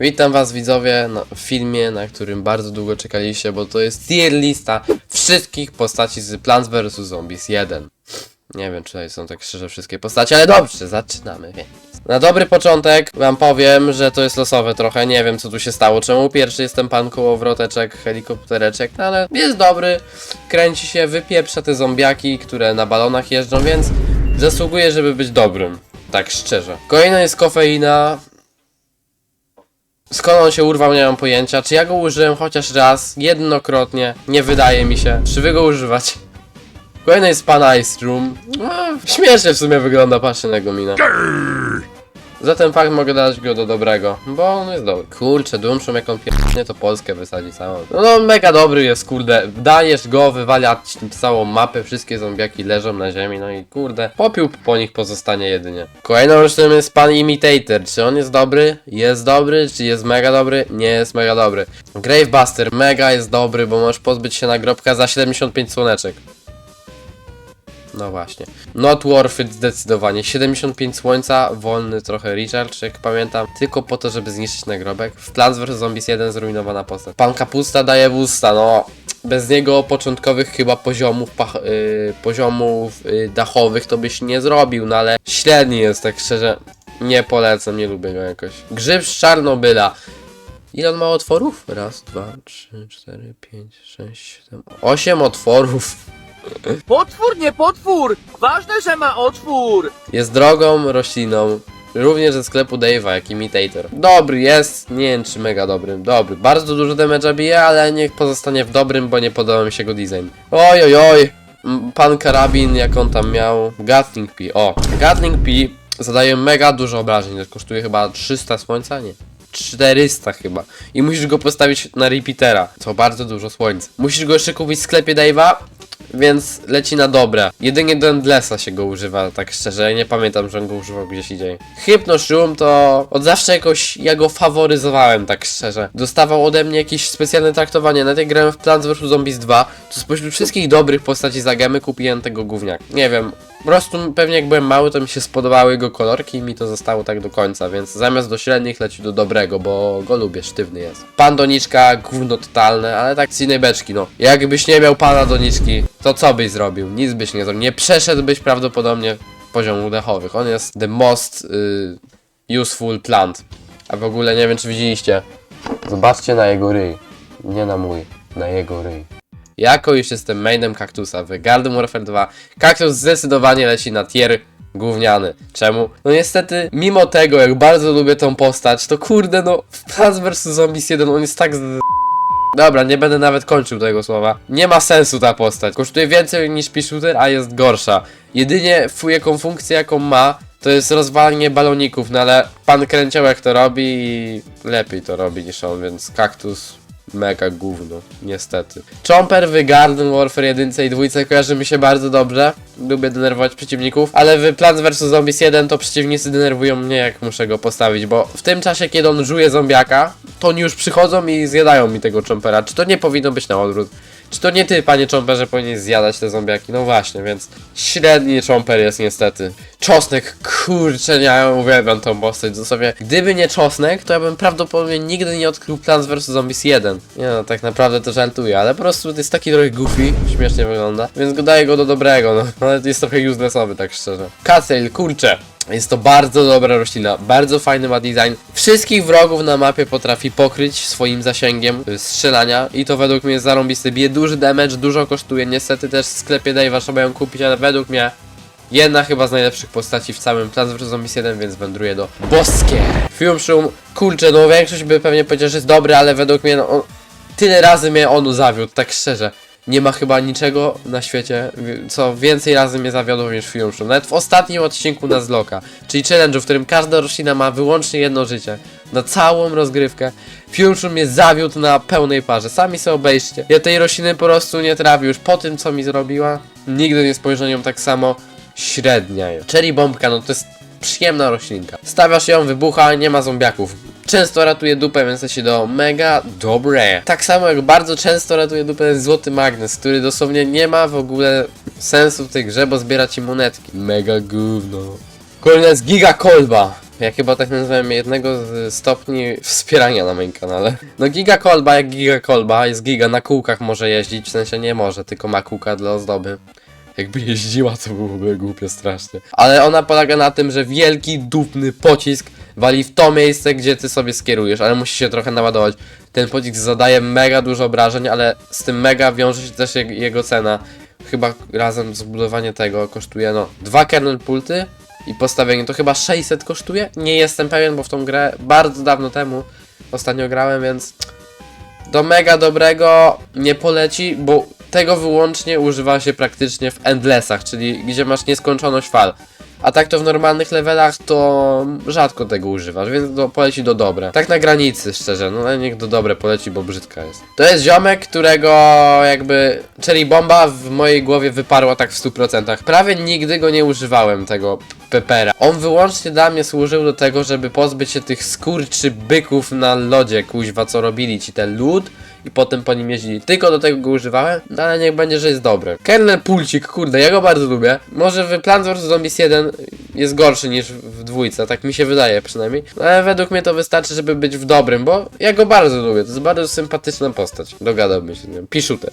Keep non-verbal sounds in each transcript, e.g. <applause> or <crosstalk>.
Witam was widzowie na filmie, na którym bardzo długo czekaliście, bo to jest tier lista wszystkich postaci z Plants vs Zombies 1. Nie wiem, czy tutaj są tak szczerze wszystkie postacie, ale dobrze, zaczynamy. Więc. Na dobry początek wam powiem, że to jest losowe trochę, nie wiem co tu się stało, czemu pierwszy jestem pan kołowroteczek, helikoptereczek, no ale jest dobry, kręci się, wypieprza te zombiaki, które na balonach jeżdżą, więc zasługuje, żeby być dobrym. Tak szczerze. Kolejna jest kofeina, Skąd on się urwał, nie mam pojęcia. Czy ja go użyłem chociaż raz, jednokrotnie, nie wydaje mi się. Czy wy go używać? Kolejny jest pan Ice Room. No, śmiesznie w sumie wygląda, patrzcie na jego minę. Za ten fakt mogę dać go do dobrego, bo on jest dobry. Kurczę, Doomshum jak on pierdolnie to Polskę wysadzi całą. No, no mega dobry jest, kurde. Dajesz go, wywala całą mapę, wszystkie zombiaki leżą na ziemi, no i kurde. Popiół po nich pozostanie jedynie. Kolejną rocznym jest pan Imitator. Czy on jest dobry? Jest dobry. Czy jest mega dobry? Nie jest mega dobry. Gravebuster mega jest dobry, bo możesz pozbyć się nagrobka za 75 słoneczek. No właśnie. Not worth it zdecydowanie. 75 słońca, wolny trochę recharge, jak pamiętam, tylko po to, żeby zniszczyć nagrobek. W Plants vs Zombies 1 zrujnowana postać. Pan Kapusta daje busta, no. Bez niego początkowych chyba poziomów, pach, yy, poziomów yy, dachowych to byś nie zrobił, no ale średni jest, tak szczerze. Nie polecam, nie lubię go jakoś. Grzyb z Czarnobyla. Ile on ma otworów? Raz, dwa, trzy, cztery, pięć, sześć, siedem, osiem otworów. Potwór, nie potwór! Ważne, że ma otwór! Jest drogą rośliną, również ze sklepu Dave'a, jak imitator. Dobry jest, nie wiem czy mega dobry, dobry. Bardzo dużo damage'a bije, ale niech pozostanie w dobrym, bo nie podoba mi się go design. Oj, oj, oj, pan karabin, jak on tam miał, Gatling P, o. Gatling P zadaje mega dużo obrażeń, to kosztuje chyba 300 słońca, nie. 400 chyba. I musisz go postawić na repeatera, co bardzo dużo słońca. Musisz go jeszcze kupić w sklepie Dave'a, więc leci na dobre. Jedynie do Endlessa się go używa, tak szczerze. Nie pamiętam, że go używał gdzieś indziej. Hypnoshroom to od zawsze jakoś ja go faworyzowałem, tak szczerze. Dostawał ode mnie jakieś specjalne traktowanie. Nawet jak grałem w Plants vs Zombies 2, to spośród wszystkich dobrych postaci za gemy kupiłem tego gówniaka. Nie wiem, po prostu pewnie jak byłem mały, to mi się spodobały jego kolorki i mi to zostało tak do końca, więc zamiast do średnich leci do dobrego, bo go lubię, sztywny jest. Pan Doniczka, gówno totalne, ale tak z innej beczki, no. Jakbyś nie miał pana Doniczki, to co byś zrobił? Nic byś nie zrobił. Nie przeszedłbyś prawdopodobnie poziomów dechowych. On jest the most y, useful plant. A w ogóle nie wiem, czy widzieliście. Zobaczcie na jego ryj. Nie na mój, na jego ryj. Jako już jestem mainem kaktusa w Garden Warfare 2, kaktus zdecydowanie leci na tier gówniany. Czemu? No niestety, mimo tego, jak bardzo lubię tą postać, to kurde no, w Plants vs Zombies 1 on jest tak z... Dobra, nie będę nawet kończył tego słowa. Nie ma sensu ta postać. Kosztuje więcej niż P-Shooter, a jest gorsza. Jedynie jaką funkcję jaką ma, to jest rozwalanie baloników, no ale pan Kręciołek to robi i lepiej to robi niż on, więc kaktus mega gówno, niestety. Chomper w Garden Warfare 1 i 2 kojarzy mi się bardzo dobrze. Lubię denerwować przeciwników, ale w Plants vs Zombies 1 to przeciwnicy denerwują mnie jak muszę go postawić, bo w tym czasie kiedy on żuje zombiaka, to oni już przychodzą i zjadają mi tego Chompera. Czy to nie powinno być na odwrót? Czy to nie ty, panie Chomperze, powinien zjadać te zombiaki? No właśnie, więc średni Chomper jest niestety. Czosnek, kurczę, ja uwielbiam tą postać, dosłownie. Gdyby nie czosnek, to ja bym prawdopodobnie nigdy nie odkrył Plants vs Zombies 1. Nie no, tak naprawdę to żartuję, ale po prostu to jest taki trochę goofy, śmiesznie wygląda, więc go daję go do dobrego, no. <laughs> Ale jest trochę uselessowy, tak szczerze. Cattail, kurczę. Jest to bardzo dobra roślina, bardzo fajny ma design. Wszystkich wrogów na mapie potrafi pokryć swoim zasięgiem y, strzelania i to według mnie jest zarąbisty. Bije duży damage, dużo kosztuje. Niestety też w sklepie Dave'a trzeba ją kupić, ale według mnie jedna chyba z najlepszych postaci w całym Plants vs Zombies 1, więc wędruje do boskie. Fiumshroom, kurczę, no większość by pewnie powiedziała, że jest dobry, ale według mnie no, on, tyle razy mnie on zawiódł, tak szczerze. Nie ma chyba niczego na świecie, wi- co więcej razy mnie zawiodło niż Fiumshroom. Nawet w ostatnim odcinku na Zloka, czyli challenge'u, w którym każda roślina ma wyłącznie jedno życie. Na całą rozgrywkę. Fiumshroom mnie zawiódł na pełnej parze. Sami sobie obejrzcie. Ja tej rośliny po prostu nie trawię już po tym, co mi zrobiła. Nigdy nie spojrzę nią tak samo. Średnia. Cherry bombka, no to jest przyjemna roślinka. Stawiasz ją, wybucha, nie ma zombiaków. Często ratuje dupę, więc leci do mega dobre. Tak samo jak bardzo często ratuje dupę złoty magnes, który dosłownie nie ma w ogóle sensu w tej grze, bo zbiera ci monetki. Mega gówno. Kolejna jest giga kolba. Ja chyba tak nazywałem jednego z stopni wspierania na moim kanale. No giga kolba jak giga kolba, jest giga na kółkach może jeździć, w sensie nie może, tylko ma kółka dla ozdoby. Jakby jeździła, to byłoby głupio strasznie. Ale ona polega na tym, że wielki, dupny pocisk wali w to miejsce, gdzie ty sobie skierujesz, ale musi się trochę naładować. Ten pocisk zadaje mega dużo obrażeń, ale z tym mega wiąże się też jego cena. Chyba razem zbudowanie tego kosztuje no dwa kernel pulty i postawienie to chyba 600 kosztuje. Nie jestem pewien, bo w tą grę bardzo dawno temu ostatnio grałem, więc do mega dobrego nie poleci, bo tego wyłącznie używa się praktycznie w endlessach, czyli gdzie masz nieskończoność fal. A tak to w normalnych levelach to rzadko tego używasz, więc do, poleci do dobre. Tak na granicy, szczerze, no niech do dobre poleci, bo brzydka jest. To jest ziomek, którego jakby Cherry Bomba w mojej głowie wyparła tak w 100%. Prawie nigdy go nie używałem, tego pepera. On wyłącznie dla mnie służył do tego, żeby pozbyć się tych skurczy byków na lodzie, kuźwa, co robili ci ten lód i potem po nim jeździli. Tylko do tego go używałem, no ale niech będzie, że jest dobry. Kernel Pulcik, kurde, ja go bardzo lubię. Może w Plants vs Zombies 1 jest gorszy niż w dwójce, tak mi się wydaje przynajmniej. No, ale według mnie to wystarczy, żeby być w dobrym, bo ja go bardzo lubię. To jest bardzo sympatyczna postać. Dogadałbym się z nią. Piszuter.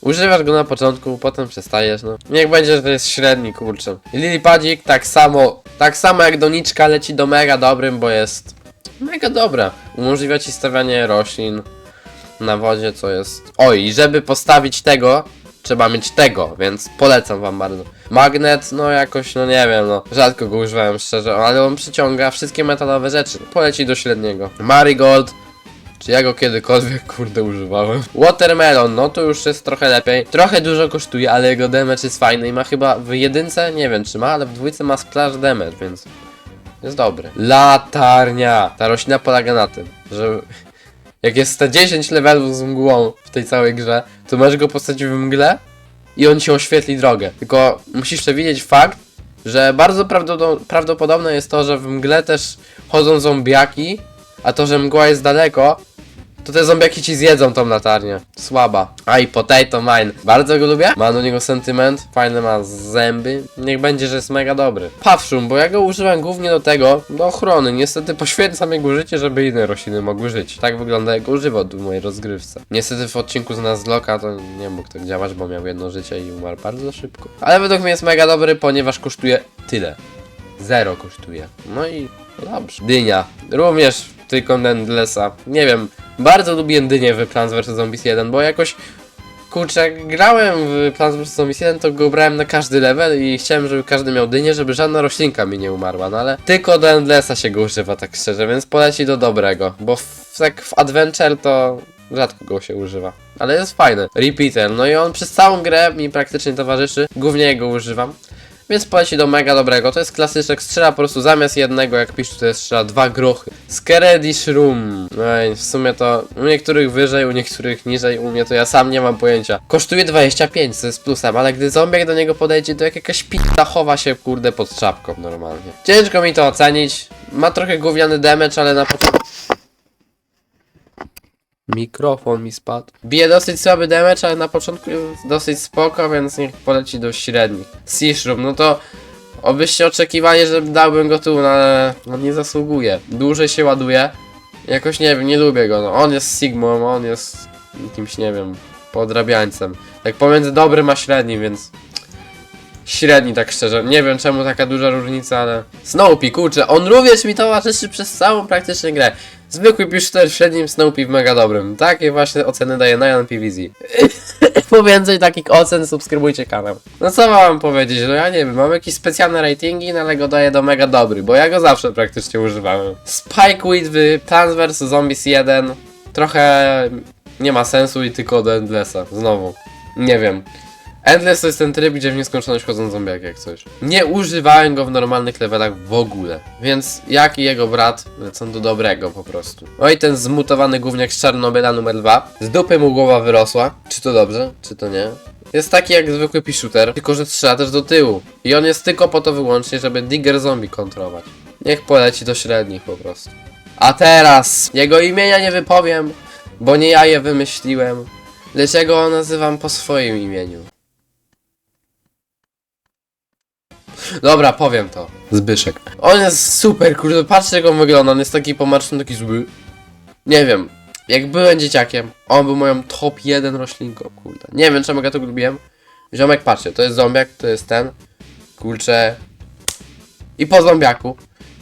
Używasz go na początku, potem przestajesz, no. Niech będzie, że to jest średni, kurczę. Lilipadzik tak samo, tak samo jak doniczka leci do mega dobrym, bo jest mega dobra. Umożliwia ci stawianie roślin na wodzie, co jest... Oj, żeby postawić tego, trzeba mieć tego, więc polecam wam bardzo. Magnet, no jakoś, no nie wiem, no. Rzadko go używałem, szczerze, ale on przyciąga wszystkie metalowe rzeczy. Poleci do średniego. Marigold, czy ja go kiedykolwiek, <laughs> kurde, używałem? Watermelon, no to już jest trochę lepiej. Trochę dużo kosztuje, ale jego damage jest fajny i ma chyba w jedynce, nie wiem czy ma, ale w dwójce ma splash damage, więc jest dobry. Latarnia! Ta roślina polega na tym, że jak jest te 10 levelów z mgłą w tej całej grze, to możesz go postawić w mgle i on ci oświetli drogę. Tylko musisz przewidzieć fakt, że bardzo prawdopo- prawdopodobne jest to, że w mgle też chodzą zombiaki, a to, że mgła jest daleko, to te zombiaki ci zjedzą tą latarnię. Słaba. A i Potato Mine. Bardzo go lubię. Ma do niego sentyment. Fajne ma zęby. Niech będzie, że jest mega dobry. Pawszum, bo ja go używam głównie do tego, do ochrony. Niestety poświęcam jego życie, żeby inne rośliny mogły żyć. Tak wygląda jego żywot w mojej rozgrywce. Niestety w odcinku z Nuzlocka to nie mógł tak działać, bo miał jedno życie i umarł bardzo szybko. Ale według mnie jest mega dobry, ponieważ kosztuje tyle. Zero kosztuje. No i dobrze. Dynia. Również tylko Endlessa. Nie wiem, bardzo lubię dynię w Plants vs Zombies 1, bo jakoś kurczę, jak grałem w Plants vs Zombies 1, to go brałem na każdy level i chciałem, żeby każdy miał dynię, żeby żadna roślinka mi nie umarła, no ale tylko do Endlessa się go używa tak szczerze, więc poleci do dobrego, bo w, tak w Adventure to rzadko go się używa. Ale jest fajny. Repeater, no i on przez całą grę mi praktycznie towarzyszy, głównie jego używam. Więc poleci do mega dobrego. To jest klasyczek, strzela po prostu zamiast jednego, jak pisz, to jest strzela dwa grochy. Skeredish Room. No w sumie to u niektórych wyżej, u niektórych niżej, u mnie to ja sam nie mam pojęcia. Kosztuje 25, co jest plusem, ale gdy zombiak do niego podejdzie, to jak jakaś pita chowa się kurde pod czapką normalnie. Ciężko mi to ocenić. Ma trochę gówniany damage, ale na początku... Mikrofon mi spadł. Bije dosyć słaby damage, ale na początku dosyć spoko, więc niech poleci do średnich. Seashroom, no to obyście oczekiwali, że dałbym go tu, no ale on nie zasługuje. Dłużej się ładuje. Jakoś nie wiem, nie lubię go. No. On jest Sigmą, on jest jakimś, nie wiem, podrabiańcem. Tak pomiędzy dobrym a średnim, więc średni tak szczerze. Nie wiem czemu taka duża różnica, ale... Snowpea, kurczę, on również mi towarzyszy przez całą praktycznie grę. Zwykły piszter w średnim, Snowpea w mega dobrym. Takie właśnie oceny daje Nyan PVZ. <laughs> Po więcej takich ocen subskrybujcie kanał. No co mam powiedzieć, no ja nie wiem, mam jakieś specjalne ratingi, no ale go daję do mega dobry, bo ja go zawsze praktycznie używałem. Spikeweed w Plants vs Zombies 1 trochę nie ma sensu i tylko do Endlessa, znowu. Nie wiem. Endless to jest ten tryb, gdzie w nieskończoność chodzą zombiaki jak coś. Nie używałem go w normalnych levelach w ogóle. Więc jak i jego brat lecą do dobrego po prostu. No i ten zmutowany gówniak z Czarnobyla numer 2. Z dupy mu głowa wyrosła. Czy to dobrze, czy to nie? Jest taki jak zwykły piszuter, tylko że strzela też do tyłu. I on jest tylko po to wyłącznie, żeby Digger Zombie kontrolować. Niech poleci do średnich po prostu. A teraz jego imienia nie wypowiem, bo nie ja je wymyśliłem, lecz ja go nazywam po swoim imieniu. Dobra, powiem to. Zbyszek. On jest super, kurde, patrzcie jak on wygląda, on jest taki pomarszczony, taki zły. Nie wiem, jak byłem dzieciakiem, on był moją top 1 roślinką, kurde. Nie wiem czemu ja to lubiłem. Ziomek, patrzcie, to jest zombiak, to jest ten. Kurczę. I po zombiaku.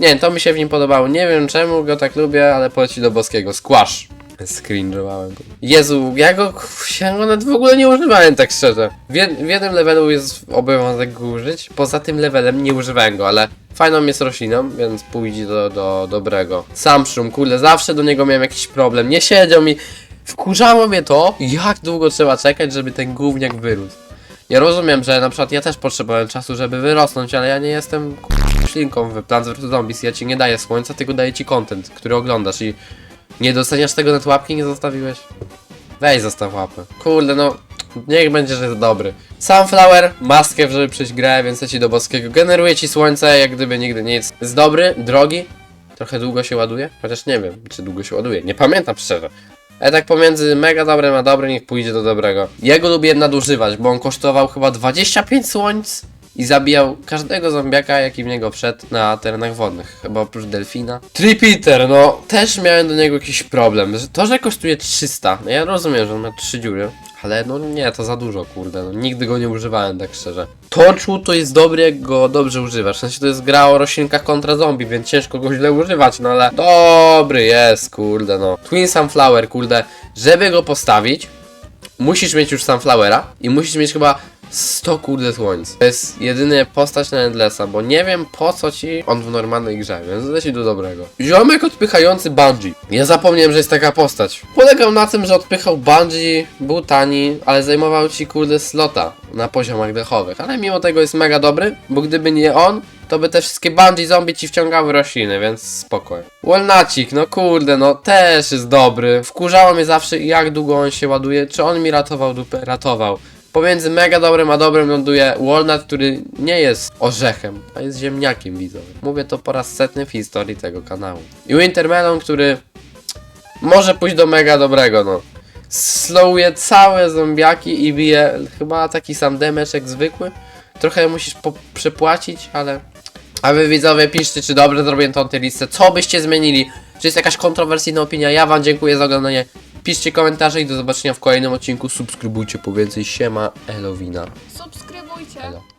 Nie to mi się w nim podobało. Nie wiem czemu go tak lubię, ale poleci do boskiego. Squash. Scringe'owałem go. Jezu, ja go, go nawet w ogóle nie używałem, tak szczerze. W, jed, w jednym levelu jest obowiązek go użyć, poza tym levelem nie używałem go, ale fajną jest rośliną, więc pójdzie do, do dobrego. Samshroom, kurde, zawsze do niego miałem jakiś problem. Nie siedział mi... Wkurzało mnie to, jak długo trzeba czekać, żeby ten gówniak wyrósł. Ja rozumiem, że na przykład ja też potrzebowałem czasu, żeby wyrosnąć, ale ja nie jestem ślinką w Plants vs Zombies. Ja ci nie daję słońca, tylko daję ci content, który oglądasz i nie doceniasz tego na łapki nie zostawiłeś? Weź zostaw łapę. Kurde, no niech będzie, że jest dobry. Sunflower, maskę, żeby przejść grę, więc leci do boskiego. Generuje ci słońce, jak gdyby nigdy nic. Jest dobry, drogi, trochę długo się ładuje, chociaż nie wiem, czy długo się ładuje. Nie pamiętam szczerze. Ale tak pomiędzy mega dobrym a dobrym, niech pójdzie do dobrego. Jego lubię nadużywać, bo on kosztował chyba 25 słońc i zabijał każdego zombiaka, jaki w niego wszedł na terenach wodnych. Chyba oprócz delfina. Tripiter, no też miałem do niego jakiś problem. To, że kosztuje 300, no ja rozumiem, że on ma 3 dziury. Ale no nie, to za dużo, kurde. No, nigdy go nie używałem, tak szczerze. Torczu to jest dobry, jak go dobrze używasz. W sensie to jest gra o roślinkach kontra zombie, więc ciężko go źle używać, no ale dobry jest, kurde, no. Twin Sunflower, kurde. Żeby go postawić, musisz mieć już Sunflowera i musisz mieć chyba 100 kurde słońc. To jest jedyny postać na Endlessa, bo nie wiem po co ci on w normalnej grze, więc leci do dobrego. Ziomek odpychający Bungie. Ja zapomniałem, że jest taka postać. Polegał na tym, że odpychał Bungie, był tani, ale zajmował ci kurde slota na poziomach dechowych. Ale mimo tego jest mega dobry, bo gdyby nie on, to by te wszystkie Bungie zombie ci wciągały rośliny, więc spokojnie. Walnacik, no kurde, no też jest dobry. Wkurzało mnie zawsze jak długo on się ładuje, czy on mi ratował dupę? Ratował. Pomiędzy mega dobrym a dobrym ląduje Walnut, który nie jest orzechem, a jest ziemniakiem widzowy. Mówię to po raz setny w historii tego kanału. I Wintermelon, który może pójść do mega dobrego, no. Slowuje całe zombiaki i bije chyba taki sam damage jak zwykły. Trochę musisz przepłacić, ale... A wy widzowie piszcie, czy dobrze zrobiłem tą tę listę, co byście zmienili, czy jest jakaś kontrowersyjna opinia, ja wam dziękuję za oglądanie. Piszcie komentarze i do zobaczenia w kolejnym odcinku, subskrybujcie po więcej, siema, Elowina. Subskrybujcie. Elo.